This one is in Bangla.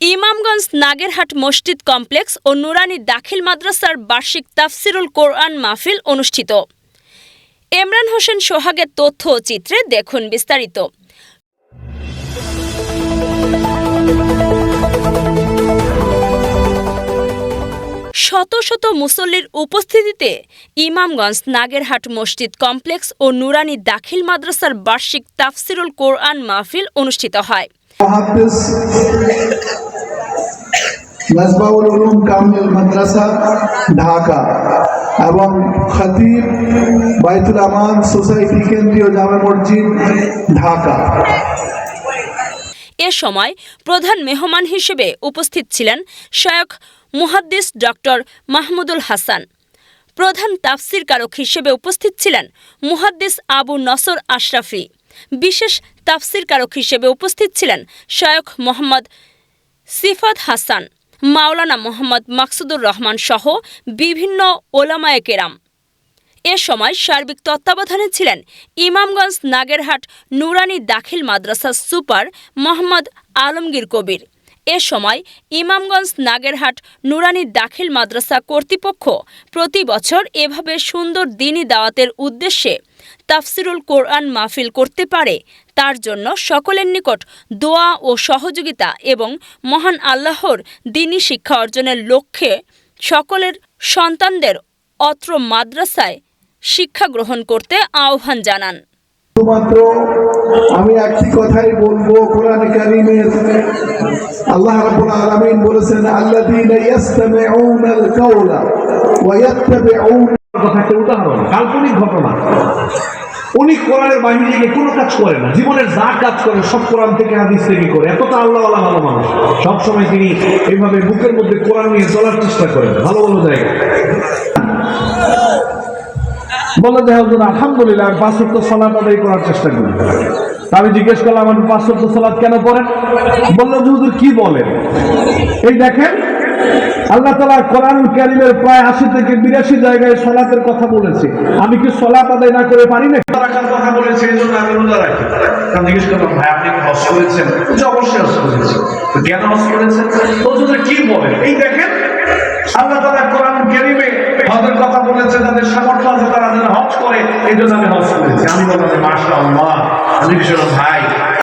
ইমামগঞ্জ নাগেরহাট মসজিদ কমপ্লেক্স ও নুরানি দাখিল মাদ্রাসার বার্ষিক তাফসিরুল কোরআন মাহফিল অনুষ্ঠিত। এমরান হোসেন সোহাগের তথ্য ও চিত্রে দেখুন বিস্তারিত। শত শত মুসল্লির উপস্থিতিতে ইমামগঞ্জ নাগেরহাট মসজিদ কমপ্লেক্স ও নুরানি দাখিল মাদ্রাসার বার্ষিক তাফসিরুল কোরআন মাহফিল অনুষ্ঠিত হয়। মেজবাউল উলুম কামিল মাদ্রাসা, ঢাকা। এবং খতিব বাইতুল আমান সোসাইটি কেন্দ্রীয় জামে মসজিদ, ঢাকা। এ সময় প্রধান মেহমান হিসেবে উপস্থিত ছিলেন শায়ক মুহাদ্দিস ডক্টর মাহমুদুল হাসান। প্রধান তাফসির কারক হিসেবে উপস্থিত ছিলেন মুহাদ্দিস আবু নসর আশরাফি। বিশেষ তাফসির কারক হিসেবে উপস্থিত ছিলেন শায়ক মোহাম্মদ সিফাত হাসান। মাওলানা মোহাম্মদ মাকসুদুর রহমান সহ বিভিন্ন ওলামায়ে কেরাম। এ সময় সার্বিক তত্ত্বাবধানে ছিলেন ইমামগঞ্জ নাগেরহাট নুরানি দাখিল মাদ্রাসার সুপার মোহাম্মদ আলমগীর কবির। এ সময় ইমামগঞ্জ নাগেরহাট নুরানি দাখিল মাদ্রাসা কর্তৃপক্ষ প্রতি বছর এভাবে সুন্দর দিনী দাওয়াতের উদ্দেশ্যে তাফসিরুল কোরআন মাহফিল করতে পারে তার জন্য সকলের নিকট দোয়া ও সহযোগিতা এবং মহান আল্লাহর দিনী শিক্ষা অর্জনের লক্ষ্যে সকলের সন্তানদের অত্র মাদ্রাসায় শিক্ষা গ্রহণ করতে আহ্বান জানান। শুধুমাত্র আমি একটি কথাই বলব কোরআন কারিমের আল্লাহ রাব্বুল আলামিন বলেছেন আল্লাযীনা ইয়াসতামিউনাল কাওলা ওয়া ইয়াত্তাবিউনা কথা একটা উদাহরণ কাল্পনিক ঘটনা উনি কোরআনের বাহিনী থেকে কোনো কাজ করে না জীবনের যা কাজ করে সব কোরআন থেকে হাদিস থেকে করে এতটা আল্লাহ আল্লাহ ভালো মানুষ। সবসময় তিনি এইভাবে বুকের মধ্যে কোরআন নিয়ে চলার চেষ্টা করেন, ভালো ভালো জায়গায়। বলে যে, হুজুর, আলহামদুলিল্লাহ, আমি পাঁচ সপ্তাহ সলাপ আদায় করার চেষ্টা করি। আমি জিজ্ঞেস করলাম, আপনি পাঁচ সপ্তাহ সালাদ কেন পড়েন বলল যে কি বলেন? এই দেখেন, আল্লাহ তালা কোরআন কারিমের প্রায় আশি থেকে বিরাশি জায়গায় সলাতের কথা বলেছে। আমি কি সলাত আদায় না করে পারি না রাখার কথা বলেছে, এই জন্য আমি রোজা রাখি। কারণ জিজ্ঞেস করলাম, ভাই, আপনি হস করেছেন? অবশ্যই হস করেছি। তো কেন হস করেছেন? তো হুজুর, কি বলেন এই দেখেন, আল্লাহ তালা কোরআন কারিমে হজের কথা বলেছে, তাদের সামর্থ্য আছে, তারা যেন হজ করে, এই জন্য আমি হজ করেছি। আমি বললাম মাসা আল্লাহ আমি ভাই